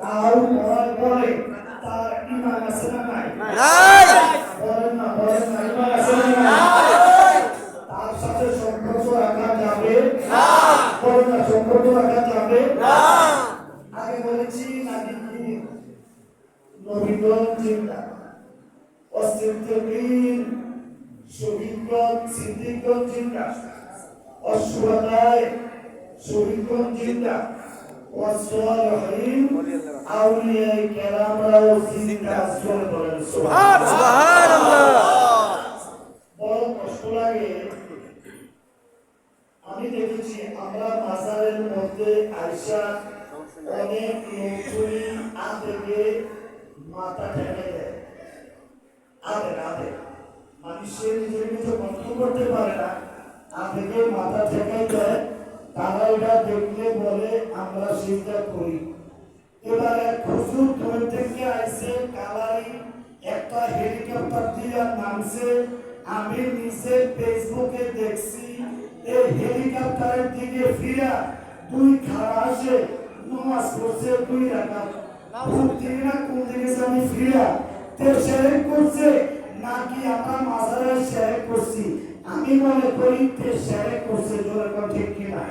Cow বলার পরে তার ইমান আছে না নাই? আমি দেখেছি আমরা মাজারের মধ্যে আয়সা অনেক লোকজনই আবেগে মাথা ঠেকে দেয়। মানুষের নিজের কন্ট্রোল করতে পারে না। মাথা ঠেকে দেয়। তারা এটা দেখলে বলে, আমরা সেটা করি। ধরে থেকে একটা হেলিকপ্টার দিয়ে নামছে। আমি নিজে ফেসবুকে দেখছি এই হেলিকপ্টারের দিকে ফিরা দুই খাড়া আসে, নামাজ পড়ছে দুই কিনা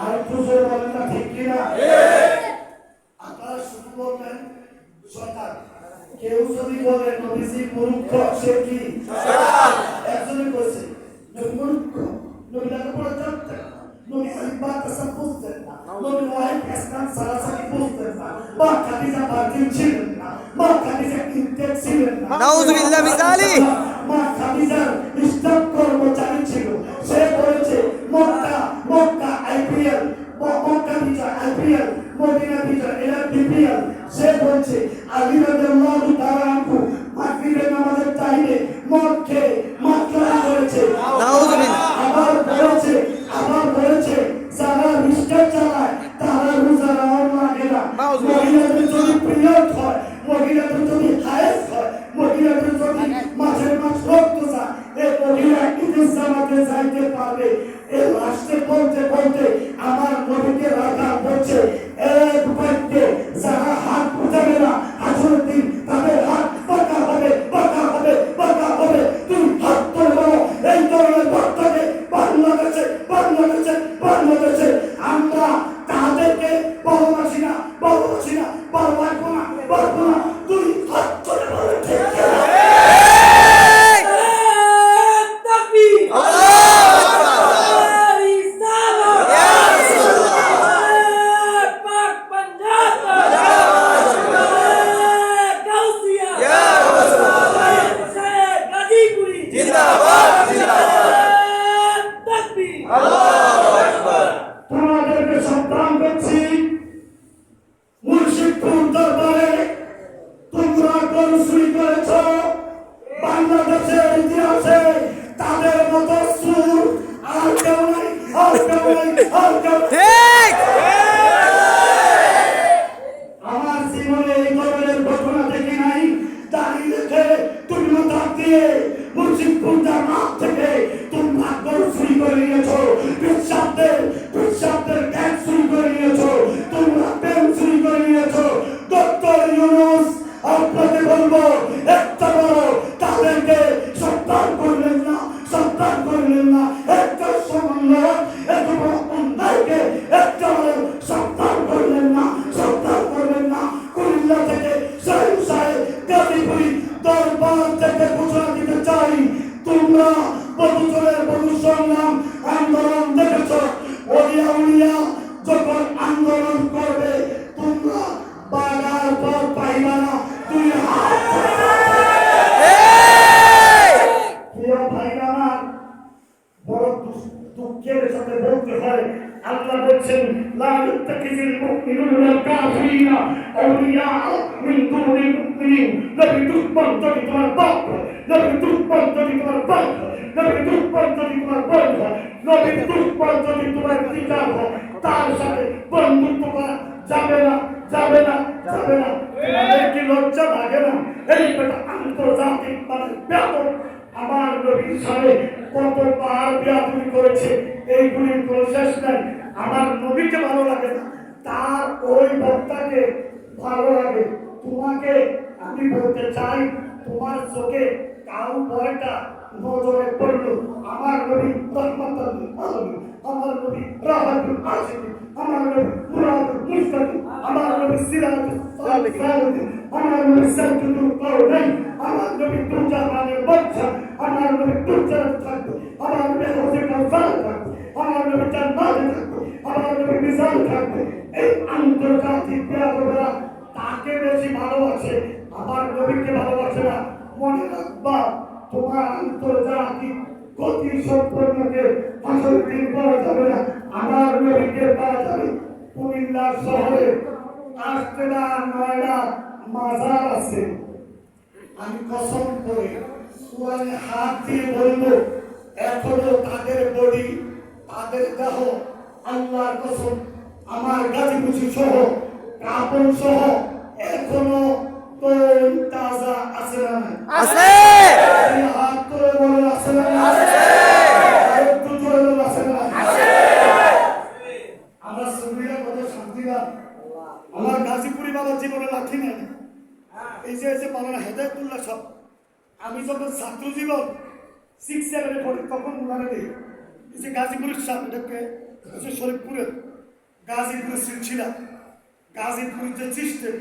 আর একটু জোরে না ঠিক কিনা? আপনারা শুধু কেউ যদি বলে নবীজি মূর্খ, সে কি? একজনে বলছে মূর্খ নবী লেখা পড়া জানতেন না নবী আলিফা তাসাব বুঝতেন না নবী ওয়াহিদ ইসলাম সালাসালি বুঝতেন না মা খাদিজা ভার্জিন ছিলেন না মা খাদিজা ইনটেক ছিলেন না নাউজুবিল্লাহ মিন আন্তর্জাতিক পেয়ারা তাকে বেশি ভালোবাসে, আমার নবীকে ভালোবাসে না। মনে রাখবা, তোমার আন্তর্জাতিক গতি সম্পর্ককে আসল দিন পাওয়া যাবে না, আমার নবীকে পাওয়া যাবে কুমিল্লা শহরে। আটটা নয়টা মাজার আছে। আমি কসম করে কোরআনে হাত দিয়ে বলব, এখনও তাদের বডি, তাদের দেহ, আল্লাহর কসম, আমার গাছিপুছি সহ কাপড় সহ এখনও তো তাজা আছে না নাই? আছে! হাত তুলে বলে আছে না নাই? একটু জোরে বলে আছে না নাই? আমরা সুবিধা কত শান্তিবান। আমার গাজীপুরি বাবার জীবনে লাঠি নেই। এই যে যে মালানা হেদায়তুল্লাহ সব। আমি যখন ছাত্র জীবন সিক্স সেভেনে পড়ি তখন উনারে দিই এই যে গাজীপুরের সাপ এটাকে শরীফপুরের গাজীপুরের সিলসিলা। গাজীপুরের যে সিস্টেম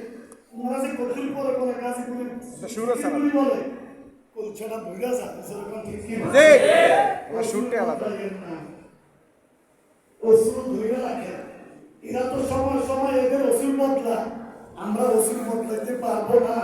ওনারা যে কতুল পরে পরে গাজীপুরের সিলসিলা বলে কলছাটা ভুইরা যায় সেরকম ঠিক কি না? ঠিক আলাদা। ওষুধ ধরে রাখে। এরা তো সময় সময় এদের ওষুধ বদলা। আমরা ওষুধ বদলাতে পারব না।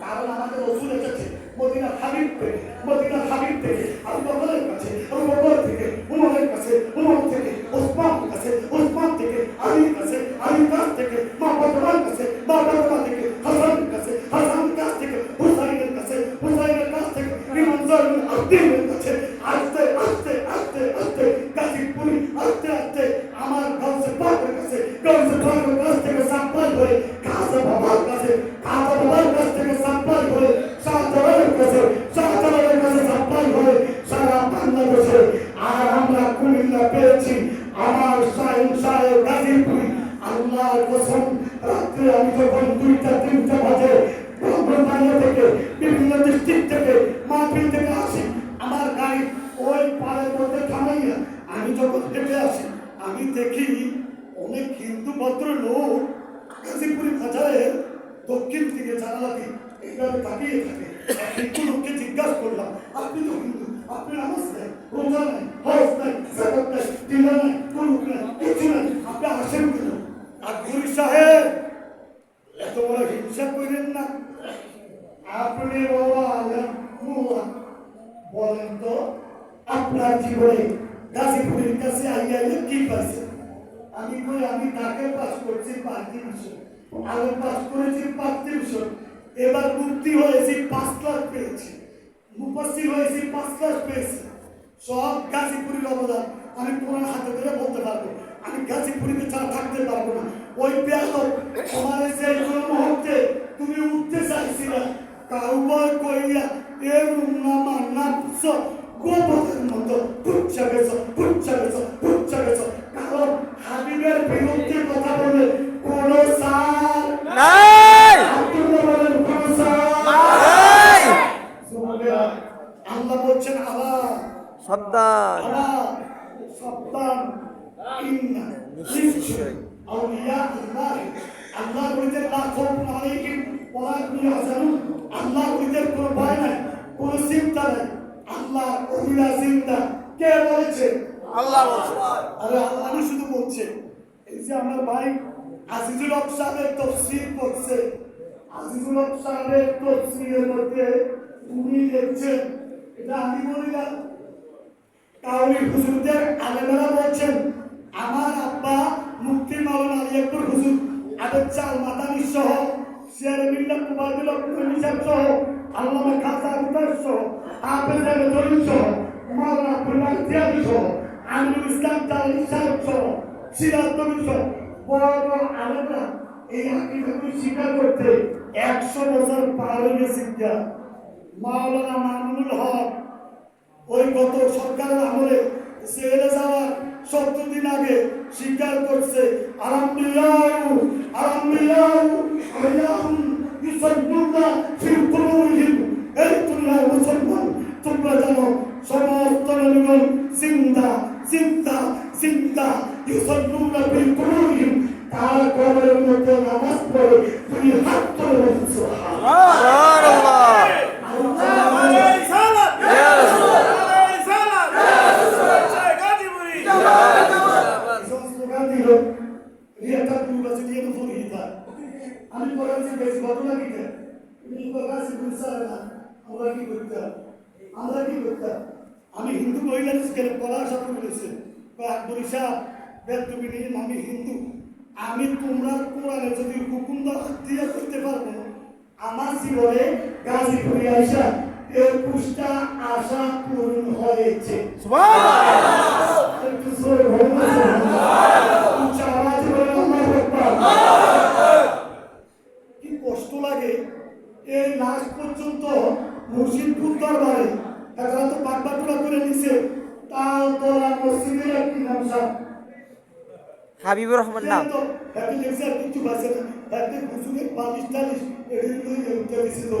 কারণ আমাদের ওষুধ এসেছে। মদিনা হাবিব থেকে মদিনা হাবিব থেকে আবু বকরের কাছে আবু বকর থেকে উমরের কাছে উমর থেকে ওসমান কাছে ওসমান থেকে, আলীর কাছে, আলীর কাছ থেকে, মা ফাতেমার কাছে, মা ফাতেমা থেকে, হাসানের কাছে, হাসানের কাছ থেকে, হুসাইনের কাছে, হুসাইনের কাছ থেকে জাইনুল আবদিনের কাছে আস্তে আস্তে আস্তে আস্তে, গাজীপুরি আস্তে আস্তে, আমার গাউসে পাকের কাছে, গাউসে পাকের কাছ থেকে লোককে জিজ্ঞাসা করলাম, আপনি তো হিন্দু আপনি নামাজ নেই, রোজা নেই, হজ নেই, জাকাত নেই, দিনা নেই কুলুক নেই কিছু নেই, আপনি আসেন কেন? আর গুরু সাহেব, এত বড় হিংসা করেন না। আপনি বাবা মোল্লা বলেন তো, আপনার জীবনে গাজীপুরের কাছে আইয়া কি পাইছে? আমি কই, আমি তাকে পাস করছি? পাঁচ ডিভিশন আমি পাস করেছি পাঁচ ডিভিশন এবার মুক্তি হয়েছি পাঁচ লাখ পেয়েছি। মুপাসির হয়েছি পাঁচ লাখ পেয়েছি। সব গাজীপুরের অবদান আমি তোমার হাতে ধরে বলতে পারব। আমি গাজীপুরিতে ছাড়া থাকতে পারব না। ওই পেয়াল তোমার যে কোনো মুহূর্তে তুমি উঠতে চাইছিলা। কাউবয় কইয়া এরম নামা নামছ গোবরের মতো। পুচ্ছা গেছ পুচ্ছা গেছ পুচ্ছা গেছ কারণ হাবিবের বিরুদ্ধে কথা বলে কোন সার নাই সাবধান। সাবধান নিশ্চয় আল্লাহ বলেছেন লা খাউফুন আলাইহিম ওয়া ইয়াহজানুন আল্লাহ বলেছেন কোনো ভয় নাই কোনো চিন্তা নাই আল্লাহ ওহিলা জিন্দা কে বলেছে, আল্লাহ বলছে আরে শুধু বলছে, এই যে আমার ভাই আজিজুল হক সাহেবের তফসির করছে, আজিজুল হক সাহেবের তফসিরের মধ্যে এটা আমি বলি কাউরি হুজুরদের আলেমেরা বলছেন আমার আব্বা হাফেজ চাল মাদানি সহ, শেয়ার বিল্লাহ কুবাইদুল নিসাব সহ, আল্লামা খাজা আবুদার সহ, হাফেজ আল জলিল সহ, মাওলানা আব্দুল্লাহ তিয়াদি সহ আমিরুল ইসলাম তালি সাহেব সহ, সিরাজ সহ, বড় বড় আলেমরা এই হাকিকতকে স্বীকার করতে একশো বছর পার হয়ে গেছে মাওলানা মামুনুল হক ওই গত সরকারের আমলে জেলে যাওয়ার সত্তর দিন আগে স্বীকার করছে। এই তোমরা জানো, সমস্ত জিন্দা জিন্দা জিন্দা। ইউসাল্লুনা মধ্যে নামাজ পড়ে গাজীপুরে আইসা একুশটা আশা পূরণ হয়েছে। একটু জোরে। কি কষ্ট লাগে। এই লাস্ট পর্যন্ত মুর্শিদপুর দরবারে তারা তো পাকবাটুরা করে নিছে তাও তোরা মসজিদের একটি নাম হাবিবুর রহমান নাম। তো হ্যাপি দেখছে আর কিছু বাঁচে না। হ্যাপি হুজুরের বালিশ টালিশ এগুলো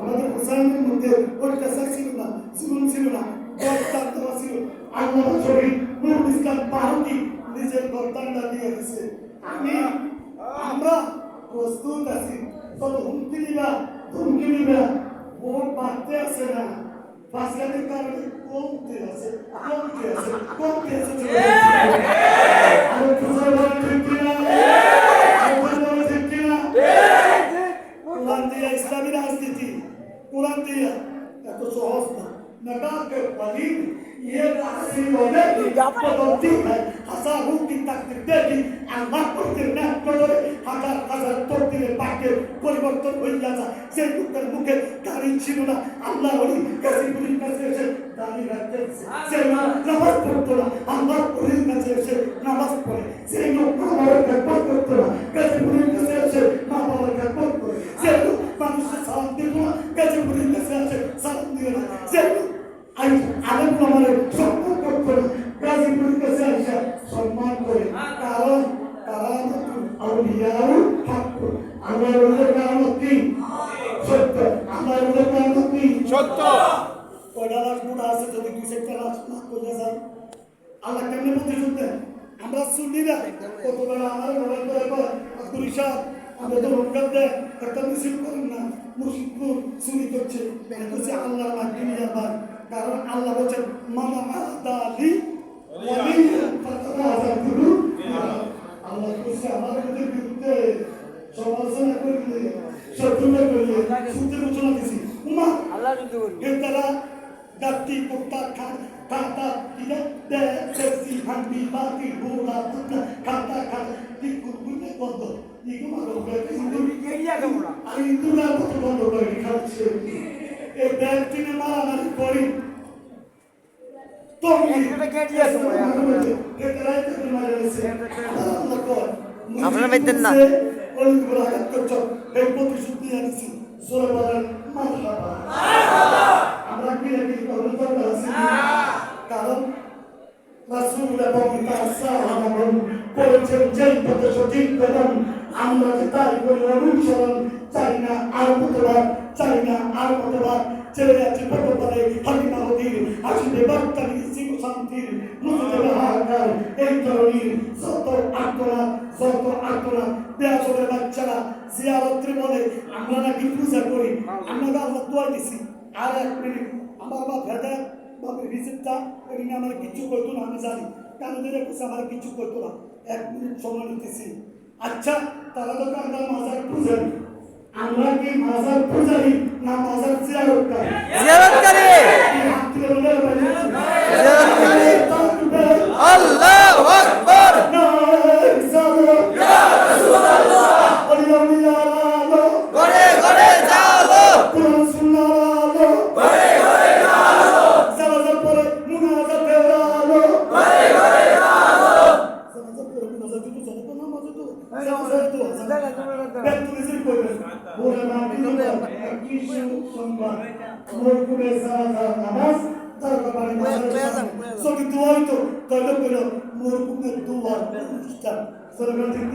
আমাদের হুসাইনের মধ্যে অত্যাচার ছিল না জীবন ছিল না গর্দান দেওয়া ছিল। আল্লাহ শরীফ নুরুল ইসলাম বাহুটি নিজের গর্দানটা দিয়ে দিছে আমি, আমরা প্রস্তুত আছি। তবে হুমকি দিবা, ধমকি দিবা, ভোট বাড়তে আছে না। বাসগাড়ির কারণে কমতে আছে? কমতে আছে? কমতে আছে? के वलीद ये राशि होने की आपत्ति है হাজারো কি তাকদির দেখি আল্লাহ করতে না করে হাজার হাজার তকদিরের বাক্যে পরিবর্তন হয়ে যাচ্ছে সেই লোকের মুখে দাড়ি ছিল না আল্লাহ ওলি কাছে পুলির কাছে এসে দাড়ি রাখতে সে তো রোজগার দেয় একটা মিছিল করেন না মুর্শিদপুর চুরি করছে। বলছে আল্লাহ নিয়ে যাবার কারণ আল্লাহ বলছেন মামা আদালি আল্লাহ বলছে আমাদের বিরুদ্ধে সমালোচনা করলে শত্রুতা করলে শুনতে ঘোষণা দিছি উমা আল্লাহ করবে Entra dati kota kata tidak deteksi handi mati bola putra kata kata di kubunya kori Tommy, একটা গেট দিয়ে আসো, ভাই, আপনারা। এটা রাইতে করে কর আপনারা মেতেন না। এই কারণ রাসূল এবং তার সাহাবাগণ করেছেন যেই পথে সঠিক কদম আমরা যে তাই করি অনুসরণ চাই না, আর মতবার চাই না, আর মতবার ছেড়ে যাচ্ছে পারে হালিমা হদির আসিতে বার্তারি শিব শান্তির মুখে হাহাকার এই ধরনের যত আত্মরা যত আত্মরা বেয়াসবের বাচ্চারা জিয়ারত্রে বলে, আমরা নাকি পূজা করি, আমরা আল্লাহ দোয়া দিছি। আর এক মিনিট, আমার বাপ ভেদা বাপের এটি নিয়ে আমার কিছু করতো না, আমি জানি। কেন দিলে কুসে আমার কিছু করতো না। এক মিনিট সময় নিতেছি। আচ্ছা তারা তো আমরা মাজার পূজারি। আমরা কি মাজার পূজারি না মাজার জিয়ারতকারী? জিয়ারতকারী। তুলে বলে বলে জিয়ারতকারী। তাকবীর আল্লাহু। সবই দোয়াই তো তাহলে কইল মোর কুমের দোয়ার অনুষ্ঠান সরকার ঠিক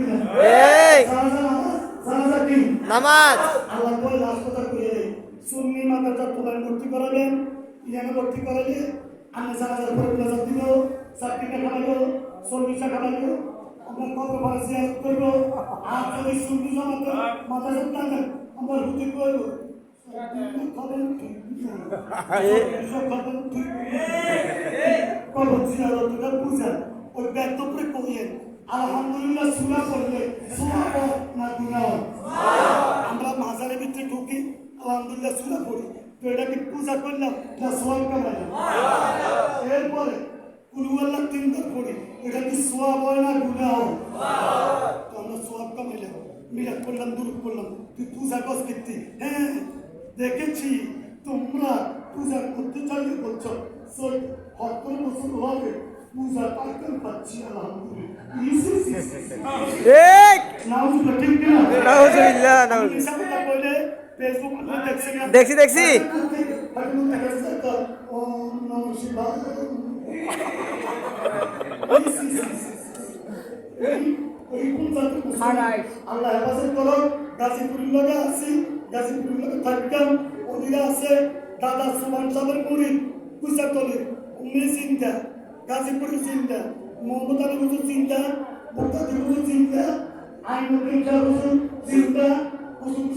সারা নামাজ সারা কি নামাজ আল্লাহ করে হাসপাতাল করে দেয় সুন্নি মাদ্রাসা তোলায় ভর্তি করাবেন ইয়ানে ভর্তি করালে আমি হাজার পরে প্লাজার দিব সার্টিফিকেট খাওয়াইব সর্ভিসা খাওয়াইব আমরা কত ভালো জিয়ারত করব আর যদি সুন্নি জামাতে মাদ্রাসা না আমরা হুজুর করব ওই করে গুনাহ আমরা মাজারের ভিতরে ঢুকি আলহামদুলিল্লাহ সুরা পড়ি তো এটা কি পূজা করলাম না সোয়াব এরপরে কুলুয়াল্লাহ তিনবার পড়ি এটা কি সোয়াব হয় না গুণা তো আমরা সোয়াব কামাইলাম মিলাদ করলাম দূর করলাম। তুই পূজা কস করতে হ্যাঁ। দেখেছি তোমরা পূজা করতে চাইলে বলছো সই সত্তর বছর হবে পূজা পাইকাল পাচ্ছি আলহামদুলিল্লাহ? দেখছি, দেখছি। আল্লাহ হেফাজত করো। গাজীপুরের লগে আছি গাজীপুরের লগে থাকতাম। ওদিকে আছে দাদা সুমান সাহেবের মুড়ি কুচাতলি উনি চিন্তা গাজীপুরের চিন্তা মোহাম্মদ আলী হুজুর চিন্তা মুক্তাদি হুজুর চিন্তা আইনুদ্দিন শাহ হুজুর চিন্তা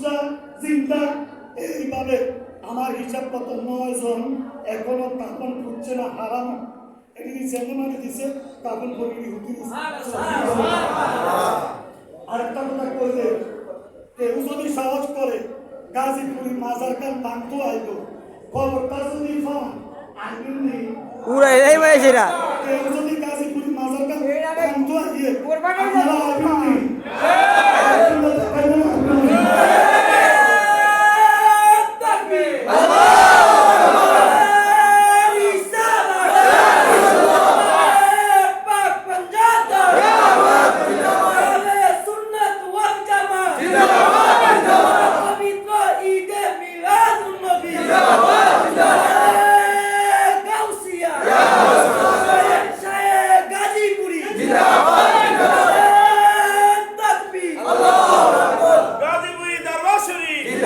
শাহ চিন্তা। এইভাবে আমার হিসাব মতো নয় জন এখনও কাপন ফুটছে না হারানো। এটি সেমিনারে দিছে? কাপন ফুটি হুতি আরেকটা কথা কইলে কেউ যদি সাহস করে গাজীপুরি মাজার কান বাংতো আইব খবরটা যদি পান আইবেন নেই পুরা সেটা কেউ যদি গাজীপুরি মাজার কান বাংতো আইয়ে।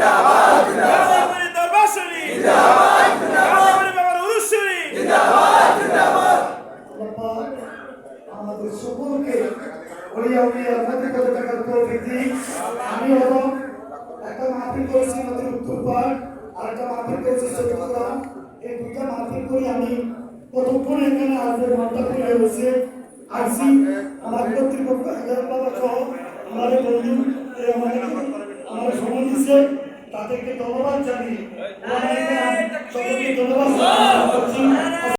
শরীফ